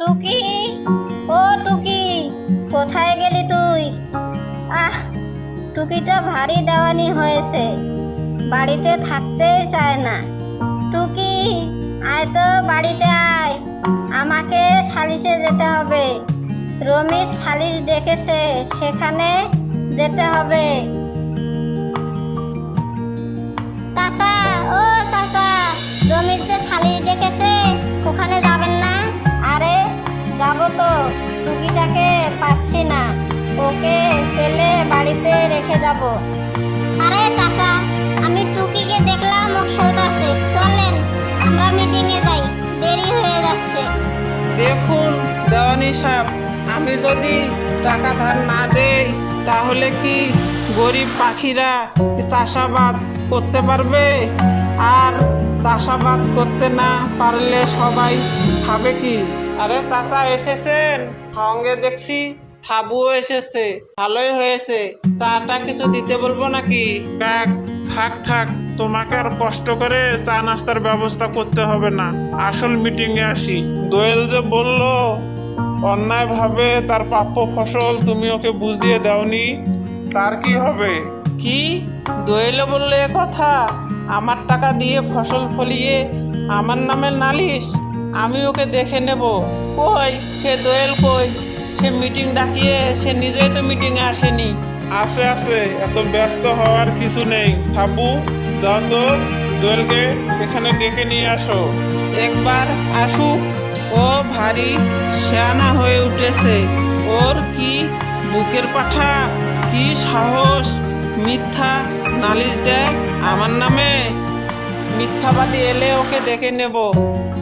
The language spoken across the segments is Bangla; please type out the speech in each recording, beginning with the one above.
টুকি, ও টুকি, কোথায় গেলি তুই? আহ, টুকিটা ভারী দেওয়ানি হয়েছে। বাড়িতে থাকতেই চায় না। টুকি, আয় তো বাড়িতে আয়। আমাকে সালিশে যেতে হবে। রমির সালিশ ডেকেছে, সেখানে যেতে হবে। চাচা, ও চাচা, রমির যে শালিশ ডেকেছে ওকে পেলে বাড়িতে রেখে যাব। আরে চাচা আমি টুকিকে দেখলাম ও খেলতেছে চলেন আমরা মিটিং এ যাই। দেরি হয়ে যাচ্ছে। দেখুন দেওয়ানি সাহেব আমি যদি টাকা ধার না দেই তাহলে কি গরিব পাখিরা চাষাবাদ করতে পারবে? আর চাষাবাদ করতে না পারলে সবাই খাবে কি? আরে চাষা এসেছেন? সঙ্গে দেখছি। থাবুও এসেছে ভালোই হয়েছে। চাটা কিছু দিতে বলব নাকি? দেখ থাক থাক তোমাকে আর কষ্ট করে চা নাস্তার ব্যবস্থা করতে হবে না। আসল মিটিং এ আসি। দোয়েল যে বলল অন্যায়ভাবে তার প্রাপ্য ফসল তুমি ওকে বুঝিয়ে দাওনি তার কি হবে? কি? দোয়েলে বললে এ কথা। আমার টাকা দিয়ে ফসল ফলিয়ে আমার নামে নালিশ? আমি ওকে দেখে নেব। কই? সে দোয়েল কই? সে মিটিং ডাকিয়ে সে নিজেই তো মিটিংয়ে আসেনি। আছে আছে এত ব্যস্ত হওয়ার কিছু নেই। হাবু যাও তো দোয়েলকে এখানে ডেকে নিয়ে আসো। একবার আসুক ও ভারী শেয়ানা হয়ে উঠেছে। ওর কি বুকের পাঠা কি সাহস? মিথ্যা নালিশ দেয় আমার নামে। মিথ্যাবাদী এলে ওকে দেখে নেব।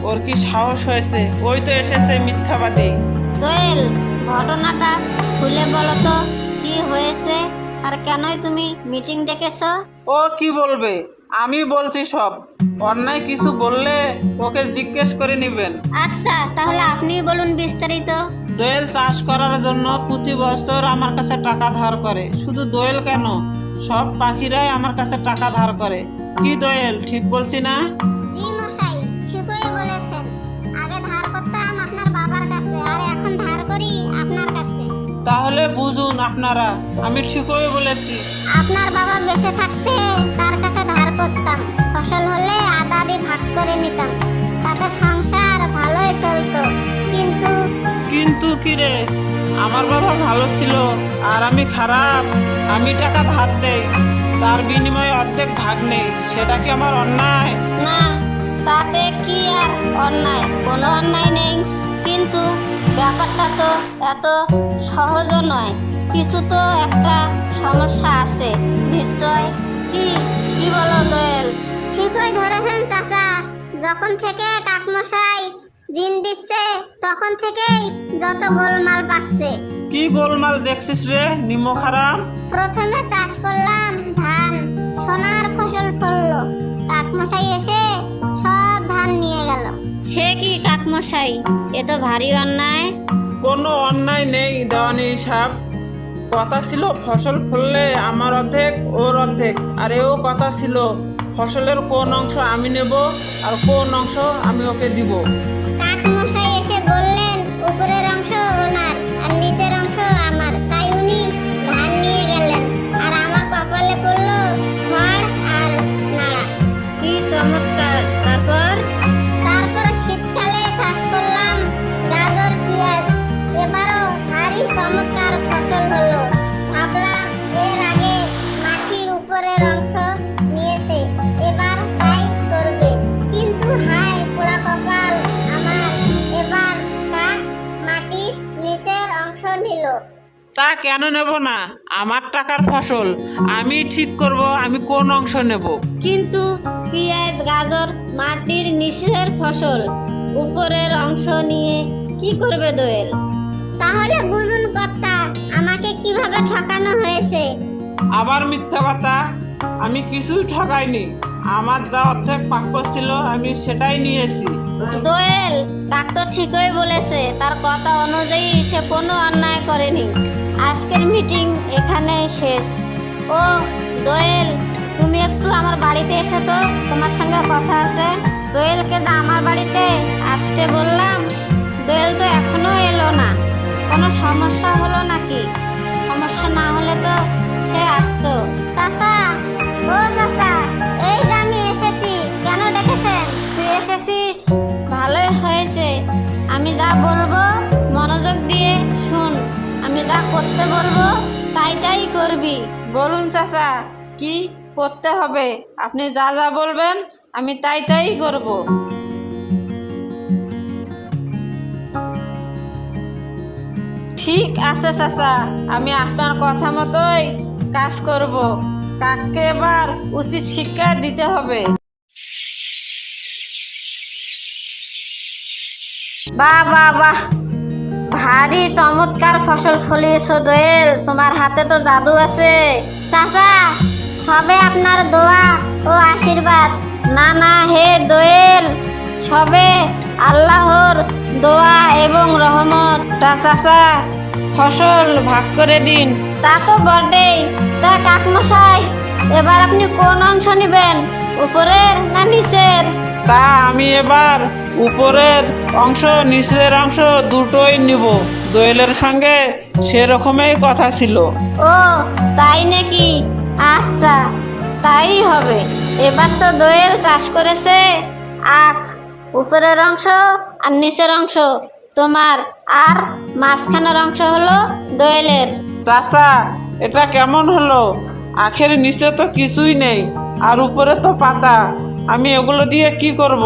ওর কি সাহস হয়েছে? ওই তো এসেছে মিথ্যাবাদী। দোয়েল ঘটনাটা খুলে বলো তো কি হয়েছে? আর কেনই তুমি মিটিং ডেকেছো? ও কি বলবে? আমি বলছি সব। অন্যায় কিছু বললে ওকে জিজ্ঞেস করে নেবেন। আচ্ছা তাহলে আপনি বলুন বিস্তারিত। দোয়েল চাষ করার জন্য প্রতি বছর আমার কাছে টাকা ধার করে। শুধু দোয়েল কেন? সব পাখিরাই আমার কাছে টাকা ধার করে। কি দোয়েল ঠিক বলছি না? তাহলে বুঝুন আপনারা আমি ঠিকই বলেছি। আপনার বাবা বেঁচে থাকতে তার কাছে ধার করতাম। ফসল হলে আদা আদি ভাগ করে নিতাম। তাতে সংসার ভালোই চলতো। কিন্তু কিন্তু কি রে? আমার বাবা ভালো ছিল আর আমি খারাপ। আমি টাকা ধার দেই তার বিনিময়ে অর্ধেক ভাগ নেই। সেটা কি আমার অন্যায়? না তাতে কি আর অন্যায়? কোনো অন্যায় নেই। কিন্তু ব্যাপারটা তো এত সহজও নয়। কিছু তো একটা সমস্যা আছে। নিশ্চয়? কি কি বলো দোয়েল? ঠিকই ধরেছেন চাচা। যখন থেকে কাকমশাই জিন দিচ্ছে তখন থেকেই যত গোলমাল পাকছে। কি গোলমাল দেখছিস রে নিমো খারাপ? প্রথমে চাষ করলাম ধান সোনার ফসল ফললো কাকমশাই এসে সব ধান নিয়ে গেল। সে কি কাকমশাই এ তো ভারী অন্যায়। কোনো অন্যায় নেই দেওয়ানি সাহেব। কথা ছিল ফসল ফললে আমার অর্ধেক ওর অর্ধেক। আর এও কথা ছিল ফসলের কোন অংশ আমি নেব আর কোন অংশ আমি ওকে দিব। কাকমশাই এসে বললেন উপরের অংশ ওনার তা কেন নেব না? আমার টাকার ফসল। আমি ঠিক করব আমি কোন অংশ নেব? কিন্তু পেঁয়াজ গাজর মাটির নিচের ফসল উপরের অংশ নিয়ে কি করবে দোয়েল? তাহলে বুঝুন কর্তা আমাকে কীভাবে ঠকানো হয়েছে? আবার মিথ্যা কথা। আমি কিছুই ঠকাইনি। আমার যা অর্ধেক প্রাপ্য ছিল আমি সেটাই নিয়েছি। দোয়েল, কাক তো ঠিকই বলেছে, তার কথা অনুযায়ী সে কোনো অন্যায় করেনি। আজকের মিটিং এখানে শেষ। ও, দোয়েল, তুমি একটু আমার বাড়িতে এসো তো, তোমার সঙ্গে কথা আছে। দোয়েলকে তো আমার বাড়িতে আসতে বললাম। দোয়েল তো এখনও এলো না। কোনো সমস্যা হলো নাকি? সমস্যা না হলে তো সে আসতো। চাচা, ও চাচা, এই যে এসেছিস? ভালোই হয়েছে। আমি যা বলব মনোযোগ দিয়ে শুন। আমি যা করতে বলব তাই তাই করবি। বলুন চাচা, কি করতে হবে? আপনি যা যা বলবেন, আমি তাই তাই করব। ঠিক আছে চাচা, আমি আপনার কথা মতোই কাজ করব। কাককে এবার উচিত শিক্ষা দিতে হবে। বাহ বাহ বাহ। ভারী চমৎকার ফসল ফলিয়েছো দোয়েল। তোমার হাতে তো জাদু আছে। চাচা সবে আপনার দোয়া ও আশীর্বাদ। না না হে দোয়েল সবে আল্লাহর দোয়া এবং রহমত। তা চাচা ফসল ভাগ করে দিন। তা তো বটেই। তা কাকমশাই এবার আপনি কোন অংশ নেবেন উপরের না নিচের? তা আমি এবার উপরের অংশ নিচের অংশ দুটোই নিব। দোয়েলের সঙ্গে সেরকমই কথা ছিল। ও তাই নাকি? আচ্ছা তাই হবে। এবার তো দোয়েল চাষ করেছে। আখ উপরের অংশ আর নিচের অংশ। তোমার আর মাঝখানের অংশ হলো দোয়েলের। চাচা এটা কেমন হলো? আখের নিচে তো কিছুই নেই আর উপরে তো পাতা। আমি এগুলো দিয়ে কি করব।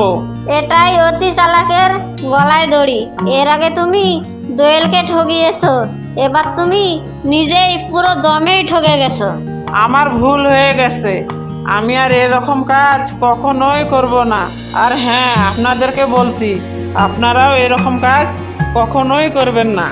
এটাই অতি চালাকের গলায় দড়ি। এর আগে তুমি দোয়েলকে ঠগিয়েছো। এবার তুমি নিজেই পুরো দমেই ঠকে গেছো। আমার ভুল হয়ে গেছে। আমি আর এরকম কাজ কখনোই করব না। আর হ্যাঁ আপনাদেরকে বলছি আপনারাও এরকম কাজ কখনোই করবেন না।